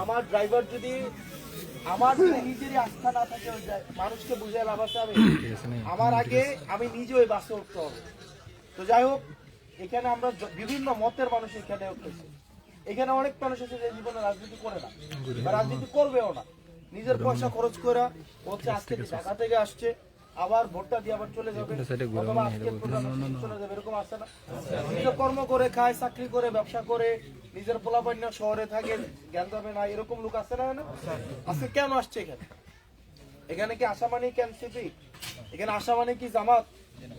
আমার ড্রাইভার যদি আমার যদি নিজেরই আস্থা না থাকে মানুষকে বুঝে লাভ আছে আমি। আমার আগে আমি নিজে ওই বাসে উঠতে হবে। তো যাই হোক, এখানে আমরা বিভিন্ন মতের মানুষ এখানে উঠতেছি এখানে অনেক মানুষ আছে যে জীবনে রাজনীতি করে না, বা রাজনীতি করবেও না। নিজের পয়সা খরচ করে হচ্ছে আজকে ঢাকা থেকে আসছে আবার ভোটটা দিয়ে আবার চলে যাবে। অথবা আজকের চলে যাবে এরকম আছে না। নিজে কর্ম করে খায় চাকরি করে ব্যবসা করে নিজের পোলাপান্য শহরে থাকে জ্ঞান যাবে না এরকম লোক না আজকে কেন আসছে এখানে? এখানে কি আশা মানে কি এনসিপি? এখানে আশা মানে কি জামাত?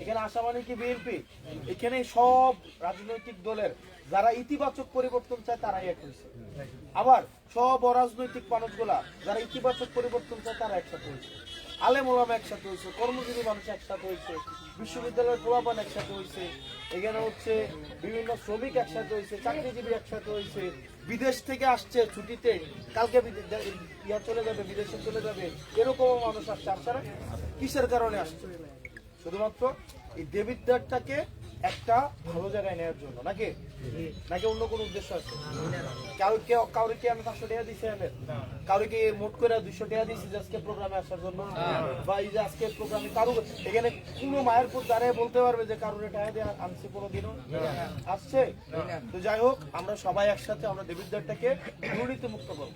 এখানে আশা মানে কি বিএনপি? এখানে সব রাজনৈতিক দলের যারা ইতিবাচক পরিবর্তন চায় তারাই এক হয়েছে। আবার সব অরাজনৈতিক মানুষগুলা যারা ইতিবাচক পরিবর্তন চায় তারা একসাথে হয়েছে। আলেম ওলামা একসাথে হয়েছে, কর্মজীবী মানুষ একসাথে হয়েছে, বিশ্ববিদ্যালয়ের পোলাপান একসাথে হয়েছে, এখানে হচ্ছে বিভিন্ন শ্রমিক একসাথে হয়েছে, চাকরিজীবী একসাথে হয়েছে, বিদেশ থেকে আসছে ছুটিতে, কালকে ইয়া চলে যাবে, বিদেশে চলে যাবে এরকম মানুষ আসছে আপনারা কিসের কারণে আসছে? শুধুমাত্র এই দেবিদ্বারটাকে একটা ভালো জায়গায় নেওয়ার জন্য নাকি? নাকি অন্য কোনো উদ্দেশ্য আছে? কারও কে কাউরে কি আমি পাঁচশো টাকা দিছি আমি কাউরে কি মোট করে দুইশো টাকা দিছি যে আজকে প্রোগ্রামে আসার জন্য? বা এই যে আজকে প্রোগ্রামে কারও এখানে কোনো মায়ের পুত দাঁড়িয়ে বলতে পারবে যে কারোর টাকা দিয়ে আনছি কোনো দিনও আসছে? তো যাই হোক আমরা সবাই একসাথে আমরা দেবিদ্বারটাকে দুর্নীতি মুক্ত করব।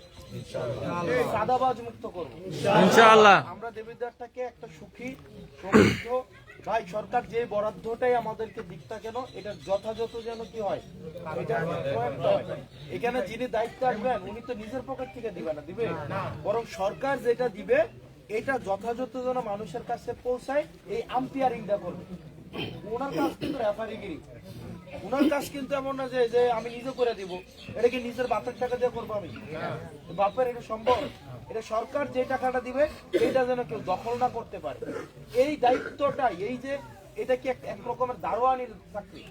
সাদাবাজ মুক্ত করব। ইনশাআল্লাহ। আমরা দেবিদ্বারটাকে একটা সুখী সমৃদ্ধ ভাই, সরকার যে বরাদ্দটাই আমাদেরকে দিকটা কেন এটার যথাযথ যেন কি হয়? এখানে যিনি দায়িত্ব আসবেন, উনি তো নিজের পকেট থেকে দিবে না, দিবে? বরং সরকার যেটা দিবে, এটা যথাযথ যেন মানুষের কাছে পৌঁছায়, এই আম্পিয়ারিংটা করবে ওনার কাছ কিন্তু রেফারিগিরি ওনার কাজ কিন্তু এমন না যে যে আমি নিজে করে দিব। এটা কি নিজের বাপের টাকা দিয়ে করব আমি? বাপের এটা সম্ভব? এটা সরকার যে টাকাটা দিবে এটা যেন কেউ দখল না করতে পারে। এই দায়িত্বটা এই যে এটা কি এক- রকমের দারোয়ানির চাকরি?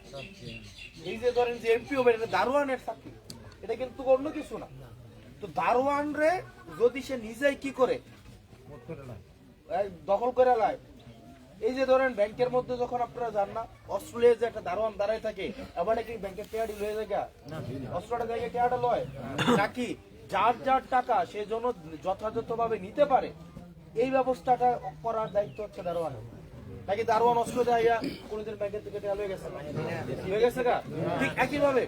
এই যে ধরেন যে এমপি হবে এটা দারোয়ানের চাকরি। এটা কিন্তু অন্য কিছু না। তো দারোয়ান রে যদি সে নিজেই কি করে? দখল করে লায়। এই যে ধরেন ব্যাংকের মধ্যে যখন আপনারা যান না অস্ট্রেলিয়া যে একটা দারোয়ান দাঁড়ায় থাকে, এবার নাকি ব্যাংকের টেয়ারি লয়ে যায় অস্ট্রেলিয়া জায়গায় টেয়ারটা লয় নাকি যার যার টাকা সে যেন যথাযথভাবে নিতে পারে, এই ব্যবস্থাটা করার দায়িত্ব হচ্ছে দারোয়ানের নাকি দারোয়ান অস্ট্রেলিয়া যাইয়া কোনোদিন ব্যাংকের থেকে টেয়া লয়ে গেছে? না? লয়ে গেছে গা? ঠিক একইভাবে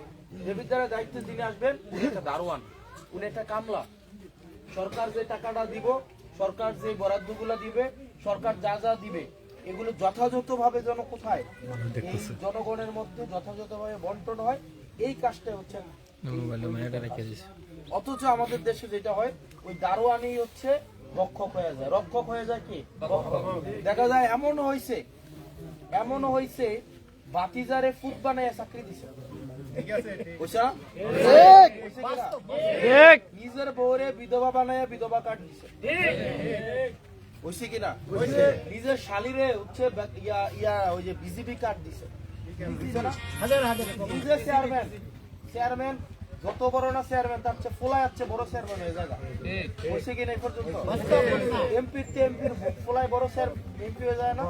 যে বিদ্যালয়ের দায়িত্বে যিনি আসবেন একটা দারোয়ান, উনি একটা কামলা। সরকার যে টাকাটা দিব, সরকার যে বরাদ্দগুলো দিবে, সরকার যা যা দিবে এগুলো যথাযথভাবে যেন কোথায়? এই জনগণের মধ্যে যথাযথভাবে বন্টন হয় এই কাজটা হচ্ছে অথচ আমাদের দেশে যেটা হয় ওই দারোয়ানি হচ্ছে রক্ষক হয়ে যায়। রক্ষক হয়ে যায় কি? দেখা যায় এমন হয়েছে এমন হয়েছে বাতিজারে ফুট বানায় চাকরি দিছে? নিজের বউরে বিধবা বানায় বিধবা কার্ড দিছে। হইছে কিনা? নিজের শালিরে হচ্ছে ইয়া ইয়া ওই যে বিজিবি কার্ড দিছে। নিজের চেয়ারম্যান চেয়ারম্যান যত বড় না চেয়ারম্যান তার চেয়ে ফোলায় আছে বড় চেয়ারম্যান হয়ে জায়গা। হয়েছে কিনা এই পর্যন্ত? এমপি এমপির ফোলায় বড় চেয়ার এমপি হয়ে যায় না?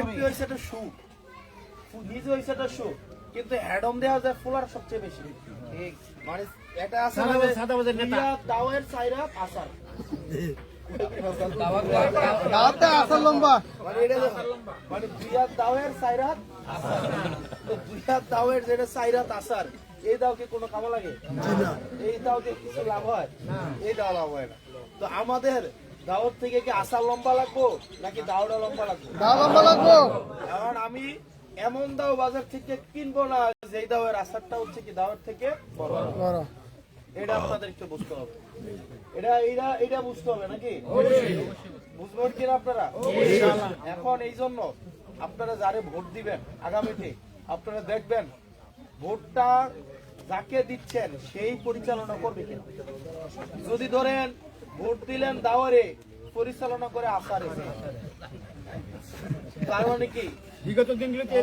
এমপি হয়েছে একটা শু নিজে হয়েছে একটা শু কিন্তু হ্যাডম দেওয়া যায় ফোলার সবচেয়ে বেশি। মানে এটা আছে দাওয়ের সাইরা আসার দাওয়াতে আসল লম্বা। মানে এটা যে- দুই হাত দাওয়ের সাইরাত তো দুই হাত দাওয়ের যেটা সাইরাত আসার এই দাও কোনো কামে লাগে? এই দাও কিছু লাভ হয়? এই দাও লাভ হয় না। তো আমাদের দাওয়াত থেকে কি আসার লম্বা লাগবো নাকি দাওটা লম্বা লাগবে? দাও লম্বা লাগবো। কারণ আমি এমন দাও বাজার থেকে কিনবো না যেই দাওয়ের আসারটা হচ্ছে কি দাওয়ার থেকে বড়। এটা আপনাদের একটু বুঝতে হবে। এটা এটা এটা বুঝতে হবে নাকি? বুঝবেন কিনা আপনারা? এখন এই জন্য আপনারা যারে ভোট দিবেন আগামীতে আপনারা দেখবেন ভোটটা যাকে দিচ্ছেন সেই পরিচালনা করবে কিনা। যদি ধরেন ভোট দিলেন দাওয়ারে পরিচালনা করে আসারে তার মানে কি? বিগত দিনগুলোতে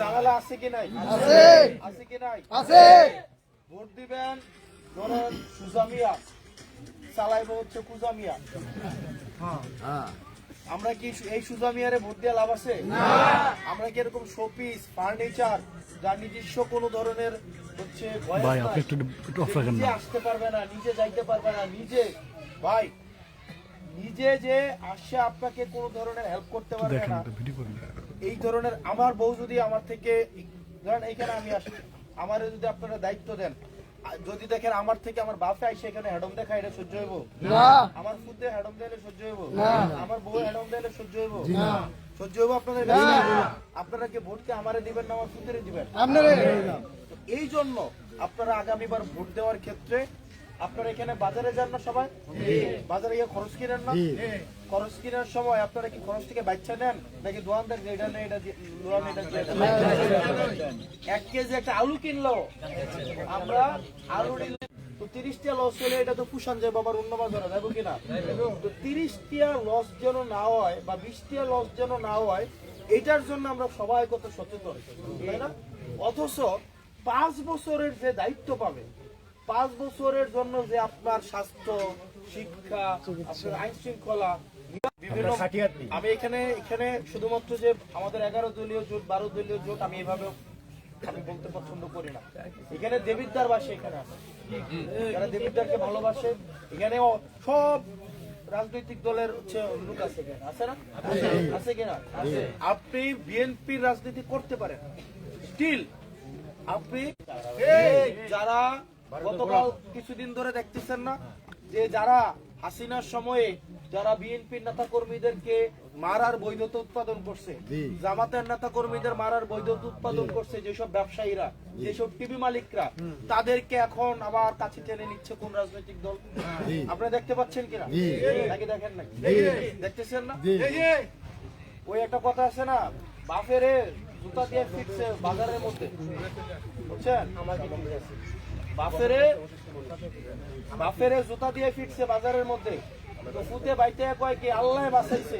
ঝামেলা আছে কি নাই? আছে। আছে কি নাই? আছে। ভোট দিবেন ধরেন সুজামিয়া চালাইবো হচ্ছে কুজামিয়া আমরা কি এই সুজামিয়ারে ভোট দিয়ে লাভ আছে? আমরা কি এরকম শোপিস ফার্নিচার যার নিজস্ব কোনো ধরনের হচ্ছে নিজে আসতে পারবে না নিজে যাইতে পারবে না নিজে। ভাই নিজে যে আসে আপনাকে কোনো ধরনের হেল্প করতে পারবে না। এই ধরনের আমার বউ যদি আমার থেকে ধরেন এখানে আমি আসি আমার যদি আপনারা দায়িত্ব দেন যদি দেখেন আমার থেকে আমার বাপে আইসে এখানে হেডম দেখা এটা সহ্য হইব? না। আমার ফুদে হেডম দিলে সহ্য হইব? না। আমার বউ হেডম দিলে সহ্য হইব? না। সহ্য হইব আপনাদের কাছে? আপনারা কি ভোটকে আমারে দিবেন না আমার ফুদেরে দিবেন? আপনারা। এই জন্য আপনারা আগামীবার ভোট দেওয়ার ক্ষেত্রে আপনারা এখানে বাজারে যান না সবাই? বাজারে গিয়ে খরচ কিনেন না? খরচ কেনার সময় আপনারা কি খরচ থেকে বাচ্চা নেন? নাকি দোয়ানদার এটা নেই এটা এক কেজি একটা আলু কিনলো। আমরা আলু তো তিরিশটা লস হলে এটা তো পুষান যায় বাবার অন্য বাজারে যাব কিনা তো তিরিশটা লস যেন না হয় বা বিশটা লস যেন না হয় এটার জন্য আমরা সবাই কত সচেতন তাই না? অথচ পাঁচ বছরের যে দায়িত্ব পাবে পাঁচ বছরের জন্য যে আপনার স্বাস্থ্য শিক্ষা আপনার আইন শৃঙ্খলা বিভিন্ন আমি এখানে এখানে শুধুমাত্র যে আমাদের এগারো দলীয় জোট বারো দলীয় জোট আমি এভাবে আমি বলতে পছন্দ করি না। এখানে দেবিদ্দার বাসে এখানে আছে। যারা দেবিদ্দারকে ভালোবাসে এখানে সব রাজনৈতিক দলের হচ্ছে লোক আছে এখানে। আছে না? আছে। কিনা? আপনি বিএনপির রাজনীতি করতে পারেন। স্টিল আপনি যারা গতকাল কিছুদিন ধরে দেখতেছেন না যে যারা হাসিনার সময়ে যারা বিএনপির নেতা কর্মীদেরকে মারার বৈধতা উৎপাদন করছে জামাতের নেতা কর্মীদের মারার বৈধতা উৎপাদন করছে যেসব ব্যবসায়ীরা যেসব টিভি মালিকরা তাদেরকে এখন আবার কাছে টেনে নিচ্ছে কোন রাজনৈতিক দল? আপনারা দেখতে পাচ্ছেন কিনা? নাকি দেখেন নাকি দেখতেছেন না? ওই একটা কথা আছে না বাফেরে জুতা দিয়ে ফিটছে বাজারের মধ্যে। বুঝছেন? বাফেরে বাফেরে জুতা দিয়ে ফিটছে বাজারের মধ্যে। তো ফুতে বাইতে কয় কি আল্লাহ বাঁচাইছে।